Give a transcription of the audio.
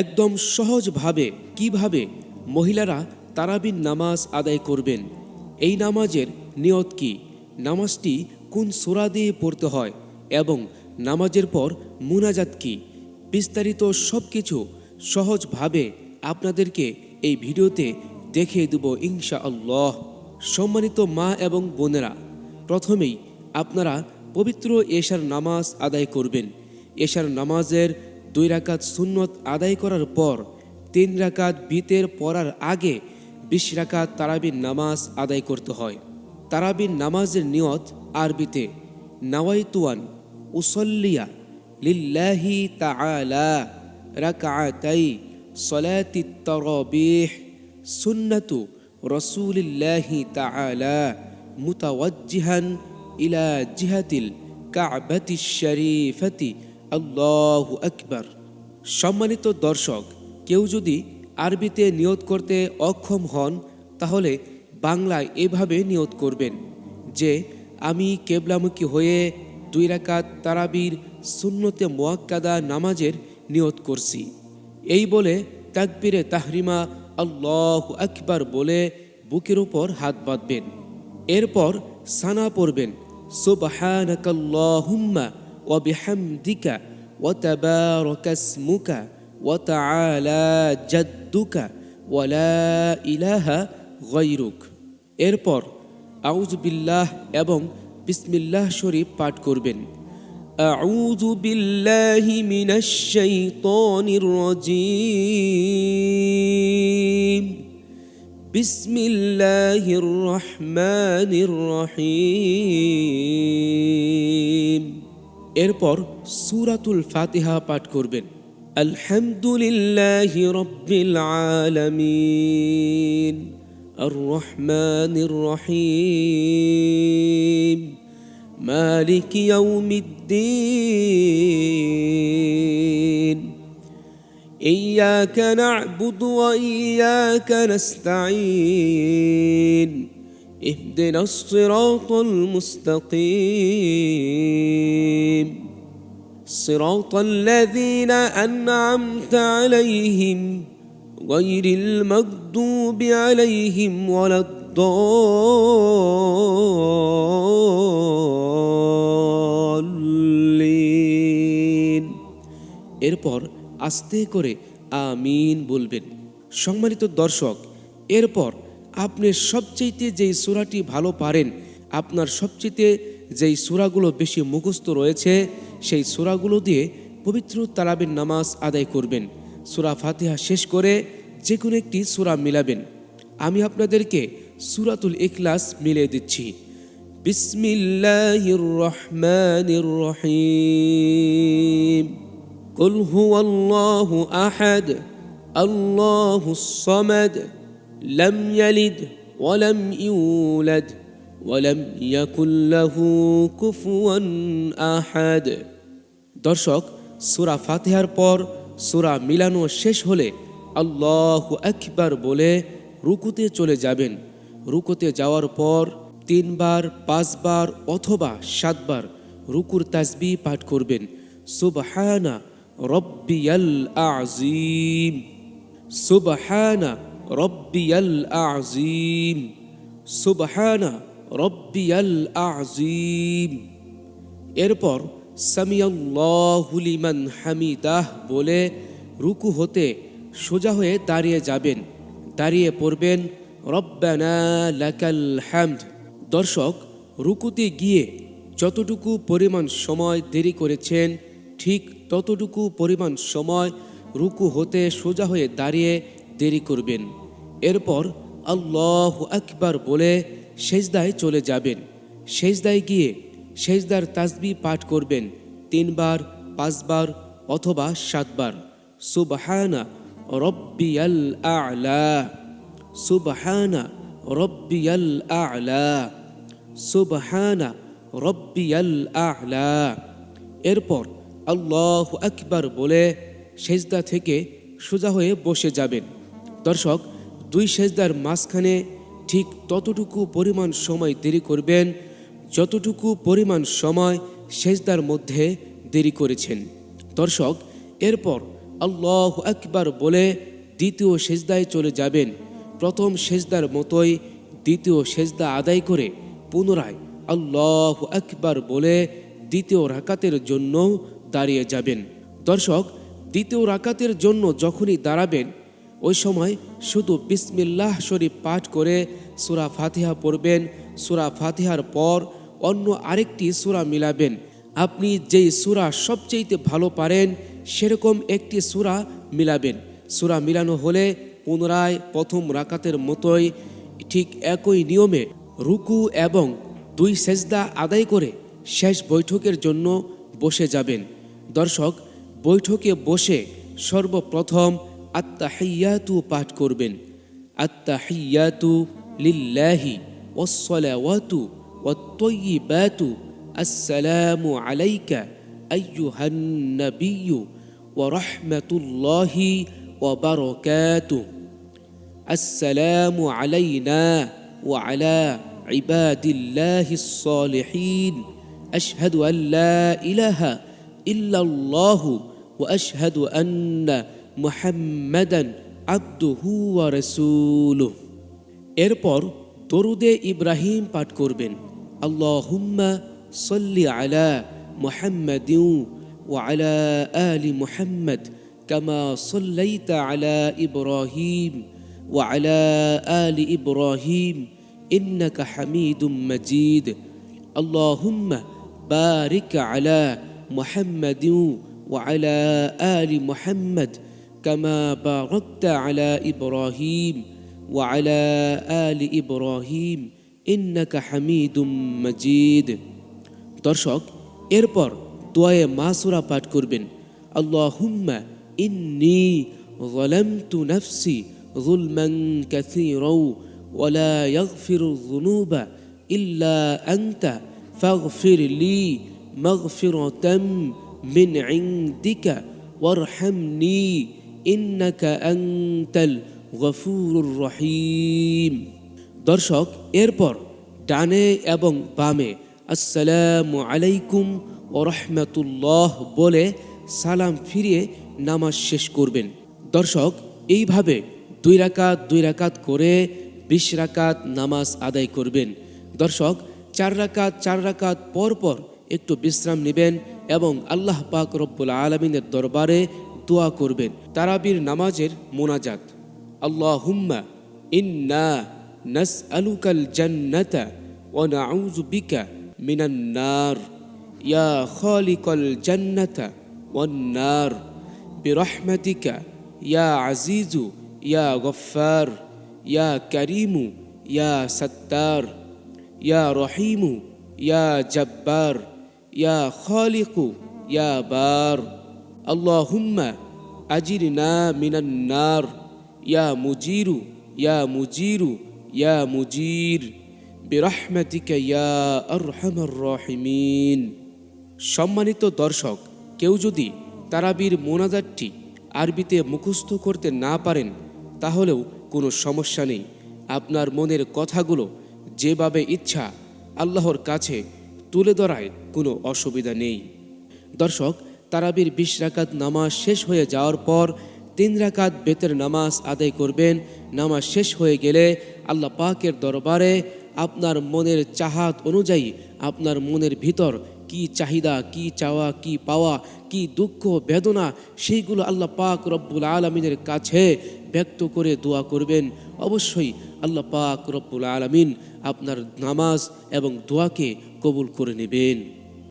একদম সহজভাবে কীভাবে মহিলারা তারাবির নামাজ আদায় করবেন? এই নামাজের নিয়ত কি? নামাজটি কোন সোরা দিয়ে পড়তে হয় এবং নামাজের পর মুনাজাত কি? বিস্তারিত সব কিছু সহজভাবে আপনাদেরকে এই ভিডিওতে দেখিয়ে দেব ইনশা আল্লাহ সম্মানিত মা এবং বোনেরা, প্রথমেই আপনারা পবিত্র এশার নামাজ আদায় করবেন। এশার নামাজের দুই রাকাত সুন্নত আদায় করার পর, তিন রাকাত বিতের পড়ার আগে বিশ রাকাত তারাবির নামাজ আদায় করতে হয়। তারাবির নামাজের নিয়ত আরবিতে, নাওয়াইতুয়ান, উসল্লিয়া, লিল্লাহি তাআলা রাকাতাই সলাতি তারাবিহ, সুন্নাতু রসুলিল্লাহি তাআলা, মুতাওয়াজ্জিহান ইলা জিহাতিল কাবাতি শরীফাতি আল্লাহু আকবার। সম্মানিত দর্শক, কেউ যদি আরবিতে নিয়ত করতে অক্ষম হন, তাহলে বাংলায় এভাবে নিয়ত করবেন যে, আমি কেবলামুখী হয়ে দুই রাকাত তারাবির সুন্নতে মোয়াক্কাদা নামাজের নিয়ত করছি। এই বলে তাকবিরে তাহরিমা আল্লাহ আকবার বলে বুকের উপর হাত বাঁধবেন। এরপর সানা পড়বেন, সুবহানাকাল্লাহুম্মা ওয়া বিহামদিকা ওয়া তাবারাকা ইসমুকা ওয়া তাআলা জাদ্দুকা ওয়া লা ইলাহা গায়রুক এরপর আউযু বিল্লাহ এবং বিসমিল্লাহ শরীফ পাঠ করবেন أعوذ بالله من الشيطان الرجيم بسم الله الرحمن الرحيم এরপর সূরাতুল ফাতিহা পাঠ করবেন আলহামদুলিল্লাহি রব্বিল আলামিন الرحمن الرحيم مالك يوم الدين إياك نعبد وإياك نستعين اهدنا الصراط المستقيم صراط الذين أنعمت عليهم غير المغضوب عليهم ولا الضالين এরপর আস্তে করে আমিন বলবেন সম্মানিত দর্শক এরপর আপনি সবচেয়েতে যেই সুরাটি ভালো পারেন, আপনার সবচেয়েতে যেই সুরাগুলো বেশি মুখস্থ রয়েছে, সেই সুরাগুলো দিয়ে পবিত্র তালাবের নামাজ আদায় করবেন। সুরা ফাতিহা শেষ করে যে কোনো একটি সুরা মিলাবেন। আমি আপনাদেরকে সুরাতুল ইখলাস মিলিয়ে দিচ্ছি। বিসমিল্লাহির রহমানির রহিম কুল হুয়াল্লাহু আহাদ আল্লাহুস সামাদ। لم يلد ولم يولد ولم يكن له كفوا احد দর্শক সূরা ফাতিহার পর সূরা মিলানো শেষ হলে আল্লাহু আকবার বলে রুকুতে চলে যাবেন রুকুতে যাওয়ার পর তিনবার পাঁচবার অথবা সাতবার রুকুর তাসবি পাঠ করবেন সুবহানা রব্বিয়াল আযীম সুবহানা রব্বিয়াল আযীম, সুবহানা রব্বিয়াল আযীম। এরপর, সামিয়াল্লাহু লিমান হামিদাহ বলে রুকু হতে সোজা হয়ে দাঁড়িয়ে যাবেন। দাঁড়িয়ে পড়বেন, রব্বানা হামদ। দর্শক, রুকুতে গিয়ে যতটুকু পরিমাণ সময় দেরি করেছেন, ঠিক ততটুকু পরিমাণ সময় রুকু হতে সোজা হয়ে দাঁড়িয়ে দেরি করবেন। এরপর আল্লাহ আকবার বলে সেজদায় চলে যাবেন। সেজদায় গিয়ে সেজদার তাসবি পাঠ করবেন তিনবার, পাঁচবার অথবা সাতবার। সুবহানা রব্বিয়াল আ'লা। সুবহানা রব্বিয়াল আ'লা। সুবহানা রব্বিয়াল আ'লা। এরপর আল্লাহ আকবার বলে সেজদা থেকে সোজা হয়ে বসে যাবেন। দর্শক দুই সেজদার মাঝখানে ঠিক ততটুকু পরিমাণ সময় দেরি করবেন, যতটুকু পরিমাণ সময় সেজদার মধ্যে দেরি করেছেন। দর্শক, এরপর আল্লাহ আকবার বলে দ্বিতীয় সেজদায় চলে যাবেন। প্রথম সেজদার মতোই দ্বিতীয় সেজদা আদায় করে পুনরায় আল্লাহ আকবার বলে দ্বিতীয় রাকাতের জন্য দাঁড়িয়ে যাবেন। দর্শক, দ্বিতীয় রাকাতের জন্য যখনই দাঁড়াবেন ওই সময় শুধু বিসমিল্লাহ শরীফ পাঠ করে সুরা ফাতিহা পড়বেন। সুরা ফাতিহার পর অন্য আরেকটি সুরা মিলাবেন। আপনি যেই সুরা সবচেয়েতে ভালো পারেন, সেরকম একটি সুরা মিলাবেন। সুরা মিলানো হলে পুনরায় প্রথম রাকাতের মতোই ঠিক একই নিয়মে রুকু এবং দুই সেজদা আদায় করে শেষ বৈঠকের জন্য বসে যাবেন। দর্শক, বৈঠকে বসে সর্বপ্রথম আত্মাহিয়াতু পাঠ করবেন আত্মাহিয়াতু লিল্লাহি ওয়াসসালাওয়াতু ওয়াত-তাইয়্যিবাতু আসসালামু আলাইকা আইয়ুহান নাবিয়্যু ওয়া রাহমাতুল্লাহি ওয়া বারাকাতুহু السلام علينا وعلى عباد الله الصالحين اشهد ان لا اله الا الله واشهد ان محمدا عبده ورسوله এরপর দরুদে ইব্রাহিম পাঠ করবেন আল্লাহুম্মা সল্লি আলা মুহাম্মাদিন وعلى آل محمد كما صليت على إبراهيم وعلى آل إبراهيم إنك حميد مجيد اللهم بارك على محمد وعلى آل محمد كما باركت على إبراهيم وعلى آل إبراهيم إنك حميد مجيد দর্শক এরপর দোয়ায়ে মাসুরা পাঠ করবেন আল্লাহুম্মা ইন্নি ظلمت نفسي ظلما كثيرا ولا يغفر الذنوب إلا أنت فاغفر لي مغفرة من عندك وارحمني আংতাল গফুরুর রহিম। দর্শক, এরপর ডানে এবং বামে আসসালামু আলাইকুম ও রহমতুল্লাহ বলে সালাম ফিরিয়ে নামাজ শেষ করবেন। দর্শক, এইভাবে দুই রাকাত দুই রাকাত করে বিশ রাকাত নামাজ আদায় করবেন। দর্শক, চার রাকাত চার রাকাত পর একটু বিশ্রাম নেবেন এবং আল্লাহ পাক রব্বুল আলমিনের দরবারে দোয়া করবেন তারাবির নামাজের মোনাজাত আল্লাহ হুম্মা ইন্না নাস আলুকাল জান্নাতা ও নাউজু বিকা মিনান নার ইয়া খালিকাল জান্নাতা ওয়ান্নার برحمتك يا عزيز يا غفار يا كريم يا ستار يا رحيم يا جبار يا خالق يا بار আল্লাহুম্মা আজির না মিনান্নার ইয়া মুজিরু ইয়া মুজিরু ইয়া মুজির বিরাহমাতিকা ইয়া আরহামার রহিমিন সম্মানিত দর্শক, কেউ যদি তারাবির মোনাজাতটি আরবিতে মুখস্থ করতে না পারেন, তাহলেও কোনো সমস্যা নেই। আপনার মনের কথাগুলো যেভাবে ইচ্ছা আল্লাহর কাছে তুলে ধরায় কোনো অসুবিধা নেই। দর্শক তারাবির বিশ রাকাত নামাজ শেষ হয়ে যাওয়ার পর তিন রাকাত বেতের নামাজ আদায় করবেন। নামাজ শেষ হয়ে গেলে আল্লাহ পাকের দরবারে আপনার মনের চাহাত অনুযায়ী আপনার মনের ভিতর কি চাহিদা, কি চাওয়া, কি পাওয়া, কি দুঃখ, বেদনা, সেইগুলো আল্লাহ পাক রব্বুল আলমিনের কাছে ব্যক্ত করে দোয়া করবেন। অবশ্যই আল্লাহ পাক রব্বুল আলমিন আপনার নামাজ এবং দোয়াকে কবুল করে নেবেন।